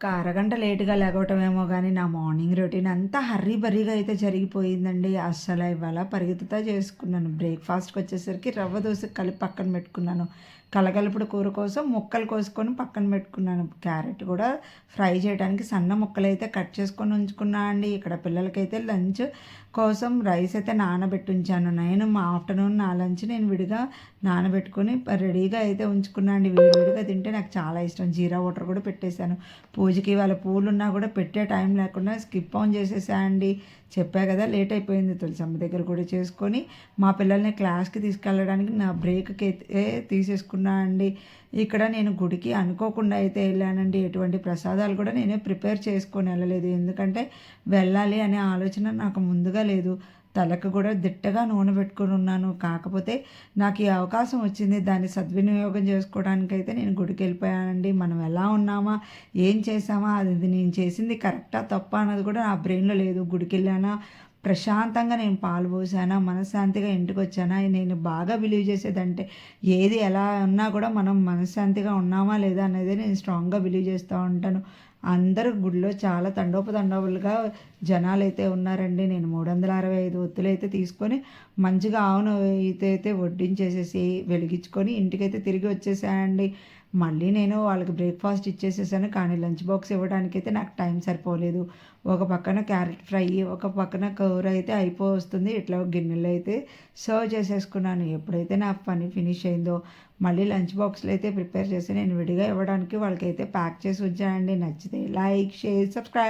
ఒక్క అరగంట లేటుగా లేగవటమేమో కానీ నా మార్నింగ్ రొటీన్ అంతా హర్రీ బర్రీగా అయితే జరిగిపోయిందండి. అస్సలు ఇవాళ పరిగెత్తుతా చేసుకున్నాను. బ్రేక్ఫాస్ట్కి వచ్చేసరికి రవ్వ దోశ కలిపి పక్కన పెట్టుకున్నాను. కలగలుపుడు కూర కోసం ముక్కలు కోసుకొని పక్కన పెట్టుకున్నాను. క్యారెట్ కూడా ఫ్రై చేయడానికి సన్న ముక్కలు అయితే కట్ చేసుకొని ఉంచుకున్నా అండి ఇక్కడ పిల్లలకైతే లంచ్ కోసం రైస్ అయితే నానబెట్టి ఉంచాను నేను మా ఆఫ్టర్నూన్ నా లంచ్ నేను విడిగా నానబెట్టుకొని రెడీగా అయితే ఉంచుకున్నా అండి. వేడివేడిగా తింటే నాకు చాలా ఇష్టం. జీరా వాటర్ కూడా పెట్టేశాను. పూజకి వాళ్ళ పూలు ఉన్నా కూడా పెట్టే టైం లేకుండా స్కిప్ ఆన్ చేసేసా అండి. చెప్పా కదా లేట్ అయిపోయింది తులసమ్మ దగ్గర కూడా చేసుకొని. మా పిల్లల్ని క్లాస్కి తీసుకెళ్ళడానికి నా బ్రేక్కి అయితే తీసేసుకున్నా అండి. ఇక్కడ నేను గుడికి అనుకోకుండా అయితే వెళ్ళానండి. ఎటువంటి ప్రసాదాలు కూడా నేనే ప్రిపేర్ చేసుకొని వెళ్ళలేదు. ఎందుకంటే వెళ్ళాలి అనే ఆలోచన నాకు ముందుగా లేదు. తలకు కూడా దిట్టగా నూనె పెట్టుకొని ఉన్నాను. కాకపోతే నాకు ఈ అవకాశం వచ్చింది. దాన్ని సద్వినియోగం చేసుకోవడానికి అయితే నేను గుడికి వెళ్ళిపోయానండి. మనం ఎలా ఉన్నామా? ఏం చేసామా అది నేను చేసింది కరెక్టా? తప్ప? అన్నది కూడా నా బ్రెయిన్లో లేదు. గుడికి వెళ్ళానా? ప్రశాంతంగా నేను పాలు పోసానా మనశ్శాంతిగా ఇంటికి వచ్చానా నేను బాగా బిలీవ్ చేసేదంటే ఏది ఎలా ఉన్నా కూడా మనం మనశ్శాంతిగా ఉన్నామా లేదా అనేది నేను స్ట్రాంగ్గా బిలీవ్ చేస్తూ ఉంటాను. అందరూ గుడిలో చాలా తండోపతండోపులుగా జనాలు అయితే ఉన్నారండి. నేను మూడు వందల అరవై ఐదు ఒత్తులు అయితే తీసుకొని మంచిగా ఆవును అయితే అయితే వడ్డించేసేసి వెలిగించుకొని ఇంటికైతే తిరిగి వచ్చేసానండి. మళ్ళీ నేను వాళ్ళకి బ్రేక్ఫాస్ట్ ఇచ్చేసేసాను. కానీ లంచ్ బాక్స్ ఇవ్వడానికి అయితే నాకు టైం సరిపోలేదు. ఒక పక్కన క్యారెట్ ఫ్రై ఒక పక్కన కూర అయితే అయిపో వస్తుంది ఇట్లా గిన్నెలు అయితే సర్వ్ చేసేసుకున్నాను. ఎప్పుడైతే నా పని ఫినిష్ అయిందో మళ్ళీ లంచ్ బాక్స్లో అయితే ప్రిపేర్ చేసి నేను విడిగా ఇవ్వడానికి వాళ్ళకైతే ప్యాక్ చేసి ఉంచానండి. నచ్చితే లైక్ షేర్ సబ్స్క్రైబ్